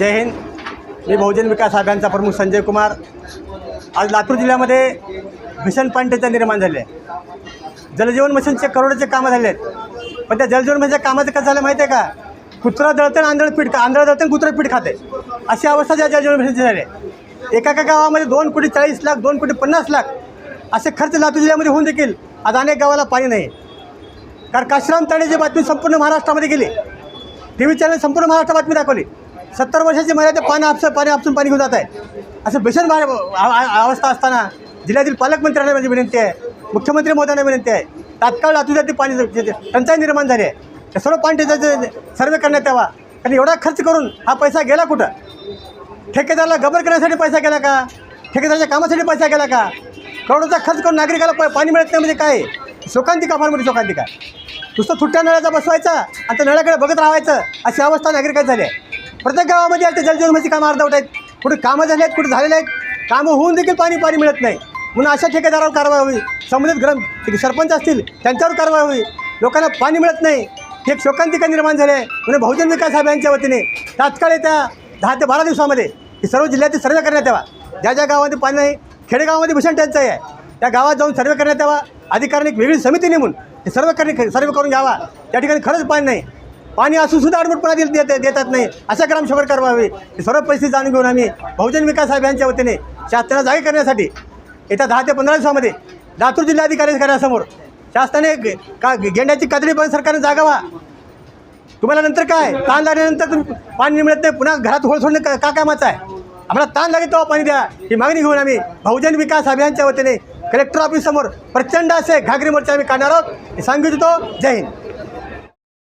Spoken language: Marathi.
जय हिंद. मी बहुजन विकास आघाडीचा प्रमुख संजय कुमार. आज लातूर जिल्ह्यामध्ये भीषण पाणीटंचा निर्माण झाले जलजीवन मिशनचे करोडचे कामं झाले आहेत. पण त्या जलजीवन मिशनच्या कामाचं कसं झालं माहिती आहे का? कुत्रा दळतं आंधळ पीठ आंधळ दळतं आणि पीठ खाते. अशी अवस्था ज्या जलजीवन मिशनची झाली एका एका गावामध्ये दोन कोटी चाळीस लाख दोन कोटी पन्नास लाख असे खर्च लातूर जिल्ह्यामध्ये होऊन देखील आज अनेक गावाला पाणी नाही. कारण काशीराम तळेची बातमी संपूर्ण महाराष्ट्रामध्ये गेली. टी व्ही चॅनल संपूर्ण महाराष्ट्र बातमी दाखवली. सत्तर वर्षाची महिला ते पाणी आपसं पाणी आपसून पाणी घेऊन जात आहे. असं भीषण अवस्था असताना जिल्ह्यातील पालकमंत्र्यांना माझी विनंती आहे. मुख्यमंत्री मोदयांना विनंती आहे. तात्काळ लातूरसाठी पाणी टंचाई निर्माण झाली आहे. त्या सर्व पाणी टंचाईचं सर्वे करण्यात यावा. कारण एवढा खर्च करून हा पैसा गेला कुठं? ठेकेदाराला गबर करण्यासाठी पैसा गेला का? ठेकेदाराच्या कामासाठी पैसा गेला का? करोडोचा खर्च करून नागरिकाला प- पाणी मिळत नाही म्हणजे काय? आहे? शोकांतिका फार मोठी शोकांतिका नुसतं थुट्ट्या नळाचा बसवायचा आणि त्या नळाकडे बघत राहायचं अशी अवस्था नागरिकात झाली आहे. प्रत्येक गावामध्ये आता जलजीवनची कामं अर्धवट आहेत. कुठे कामं झाले आहेत कुठे झालेले आहेत कामं होऊन देखील पाणी पाणी मिळत नाही. म्हणून अशा ठेकेदारावर कारवाई हवी संबंधित ग्राम सरपंच असतील त्यांच्यावर कारवाई हवी लोकांना पाणी मिळत नाही. ही एक शोकांतिका निर्माण झाली आहे. म्हणून बहुजन विकास अभियानच्या वतीने तात्काळ त्या दहा ते बारा दिवसामध्ये ही सर्व जिल्ह्यातील सर्वे करण्यात यावा. ज्या ज्या गावामध्ये पाणी नाही खेडेगावामध्ये भीषण टंचाई आहे त्या गावात जाऊन सर्वे करण्यात यावा. अधिकाऱ्यांनी एक वेगळी समिती नेमून सर्व करणे सर्वे करून घ्यावा. त्या ठिकाणी खरंच पाणी नाही. पाणी असून सुद्धा अडमटपणा देत देत देतात नाही. अशा ग्रामसभा करावी हे सर्व परिस्थिती जाणून घेऊन आम्ही बहुजन विकास अभियानच्या वतीने शासनाला जागे करण्यासाठी येत्या दहा ते पंधरा दिवसामध्ये लातूर जिल्हाधिकारी कार्यासमोर शासनाने का गेंड्याची कदडी पण सरकारने जागावा. तुम्हाला नंतर काय? ताण लागल्यानंतर तुम्ही पाणी मिळत नाही. पुन्हा घरात होळ सोडणं का का कामाचं आहे? आम्हाला ताण लागेल तेव्हा पाणी द्या. ही मागणी घेऊन आम्ही बहुजन विकास अभियानच्या वतीने कलेक्टर ऑफिससमोर प्रचंड असे घागरी मोर्चा आम्ही काढणार आहोत. हे सांगू इच्छितो. जय हिंद.